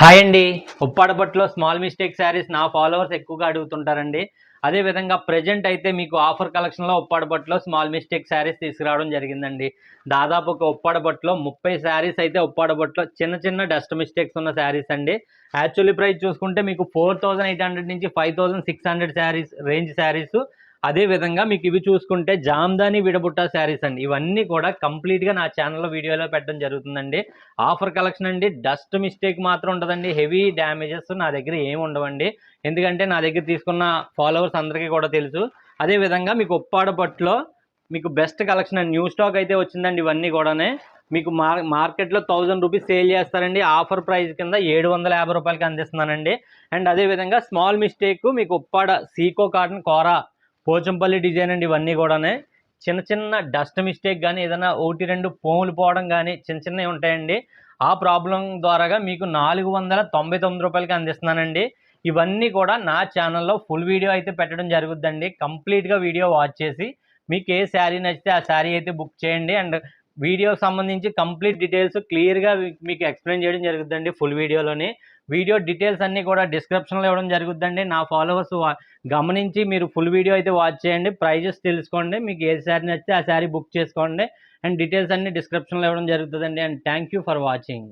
Hi అండి. ఉప్పాడపట్లో small mistake saris నా followers ఎక్కువగా అడుగుతుంటారండి. అదే విధంగా ప్రజెంట్ అయితే మీకు ఆఫర్ కలెక్షన్లో ఉప్పాడపట్లో స్మాల్ మిస్టేక్ శారీస్ తీసుకురావడం జరిగిందండి. దాదాపు ఒక ఉప్పాడపట్లో ముప్పై శారీస్ అయితే ఉప్పాడపట్లో చిన్న చిన్న డస్ట్ మిస్టేక్స్ ఉన్న శారీస్ అండి. యాక్చువల్లీ ప్రైస్ చూసుకుంటే మీకు ఫోర్ థౌజండ్ ఎయిట్ హండ్రెడ్ నుంచి five thousand six hundred saris range saris అదే విధంగా మీకు ఇవి చూసుకుంటే జామ్దాని విడబుట్ట శారీస్ అండి. ఇవన్నీ కూడా కంప్లీట్గా నా ఛానల్లో వీడియోలో పెట్టడం జరుగుతుందండి. ఆఫర్ కలెక్షన్ అండి. డస్ట్ మిస్టేక్ మాత్రం ఉండదండి. హెవీ డ్యామేజెస్ నా దగ్గర ఏమి ఉండవండి. ఎందుకంటే నా దగ్గర తీసుకున్న ఫాలోవర్స్ అందరికీ కూడా తెలుసు. అదే విధంగా మీకు ఉప్పాడ పట్టులో మీకు బెస్ట్ కలెక్షన్ అండి. న్యూ స్టాక్ అయితే వచ్చిందండి ఇవన్నీ కూడానే. మీకు మార్ మార్కెట్లో థౌజండ్ రూపీస్ సేల్ చేస్తారండి. ఆఫర్ ప్రైస్ కింద ఏడు వందల యాభై రూపాయలకి అందిస్తున్నానండి. అండ్ అదే విధంగా స్మాల్ మిస్టేక్ మీకు ఉప్పాడ సీకో కాటన్ కోరా పోచంపల్లి డిజైన్ అండి ఇవన్నీ కూడానే. చిన్న చిన్న డస్ట్ మిస్టేక్ కానీ ఏదైనా ఒకటి రెండు పోములు పోవడం కానీ చిన్న చిన్నవి ఉంటాయండి. ఆ ప్రాబ్లం ద్వారాగా మీకు నాలుగు వందల తొంభై తొమ్మిది రూపాయలకి అందిస్తున్నానండి. ఇవన్నీ కూడా నా ఛానల్లో ఫుల్ వీడియో అయితే పెట్టడం జరుగుద్దండి. కంప్లీట్గా వీడియో వాచ్ చేసి మీకు ఏ శారీ నచ్చితే ఆ శారీ అయితే బుక్ చేయండి. అండ్ వీడియోకి సంబంధించి కంప్లీట్ డీటెయిల్స్ క్లియర్గా మీకు ఎక్స్ప్లెయిన్ చేయడం జరుగుద్దండి ఫుల్ వీడియోలోని. వీడియో డీటెయిల్స్ అన్నీ కూడా డిస్క్రిప్షన్లో ఇవ్వడం జరుగుద్దండి నా ఫాలోవర్స్ గమనించి మీరు ఫుల్ వీడియో అయితే వాచ్ చేయండి. ప్రైజెస్ తెలుసుకోండి. మీకు ఏ శారీ నచ్చితే ఆ శారీ బుక్ చేసుకోండి. అండ్ డీటెయిల్స్ అన్ని డిస్క్రిప్షన్లో ఇవ్వడం జరుగుతుందండి. And thank you for watching.